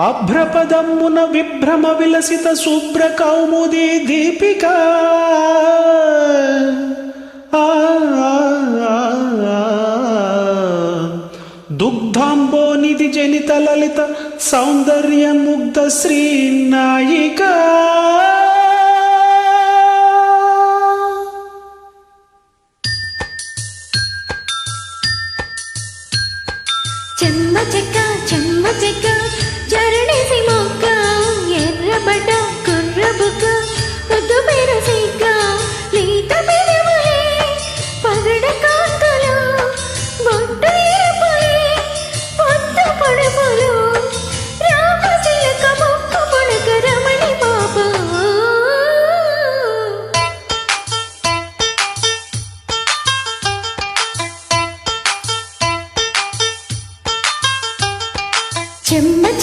అభ్రపదమ్మున విభ్రమ విలసిత శుభ్ర కౌముది దీపిక. దుగ్ధాంబోనిధి జనిత లలిత సౌందర్య ముగ్ధ శ్రీ నాయిక. చెమ్మ చెక్క చెమ్మ చెక్క. చెమ్మ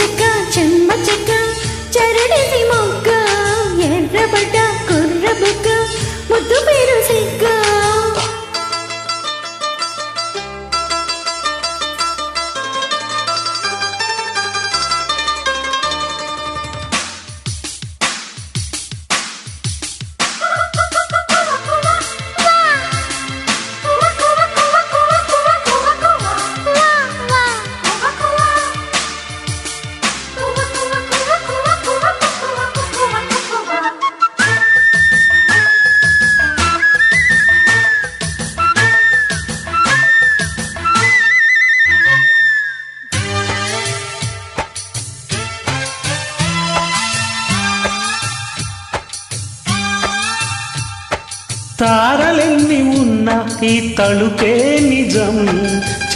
తారలెన్ని ఉన్న ఈ తలుపే నిజం.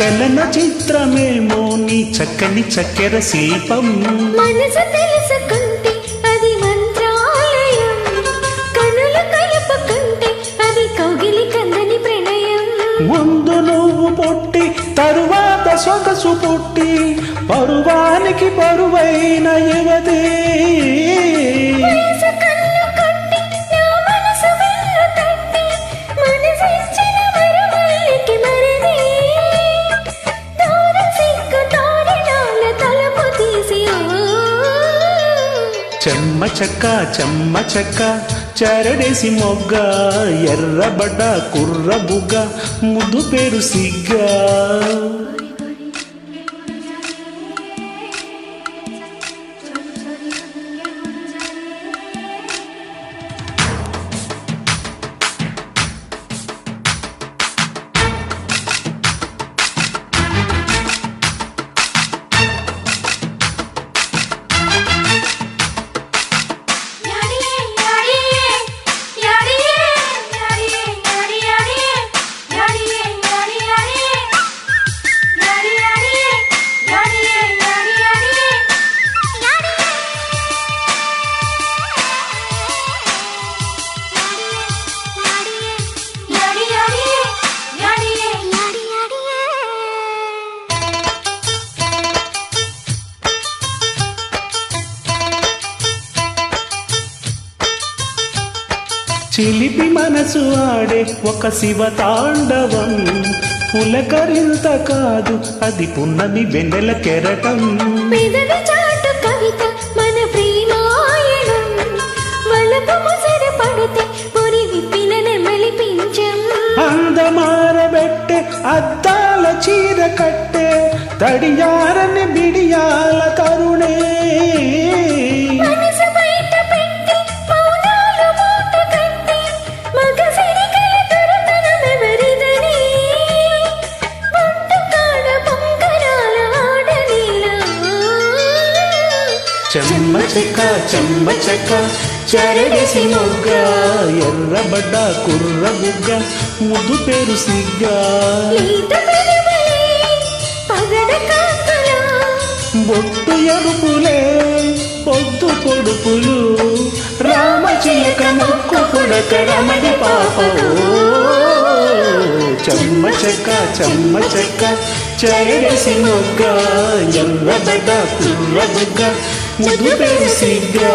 చలన చిత్రమేమో నీ చక్కని చక్కెర శిల్పం. మనసు తెలుసుకుంటే అది మంత్రాలయం. కనులు కలుపుకుంటే అది కౌగిలి కందని ప్రణయం. ముందు నువ్వు పుట్టి తరువాత సొగసు పుట్టి. పరువానికి పరువైన యువతి. చెక్క చెమ్మ చెక్క చరడేసి మొగ్గ ఎర్రబడ్డ కుర్ర బుగ్గ ముద్దు పేరు సిగ్గా. చిలిపి మనసు ఆడే ఒక శివ తాండవం. పులకరింత కాదు అది పున్నమి వెన్నెల కెరటం. కవిత మన ప్రేమాయణం. వలపు ముసర పడితే పొరి విప్పిన నెమలి పించం అందమారబెట్టే అద్దాల చీర కట్టే తడియారని బిడియాల కరుణే చెమ్మ చెక్క చెమ్మ చెక్క చరడేసి మొగ్గ ఎర్రబడ్డ కుర్ర బుగ్గ ముద్దు పేరు సిగ్గా. బొట్టు ఎరుపులే పొద్దు పొడుపులు. రామచిలక మొక్కు పుడక రమణి పాప చెమ్మ చెక్క చెమ్మ చెక్క చరడేసి మొగ్గ ఎర్రబడ్డ కుర్ర బుగ్గ ముద్దు పేరు సిగ్గా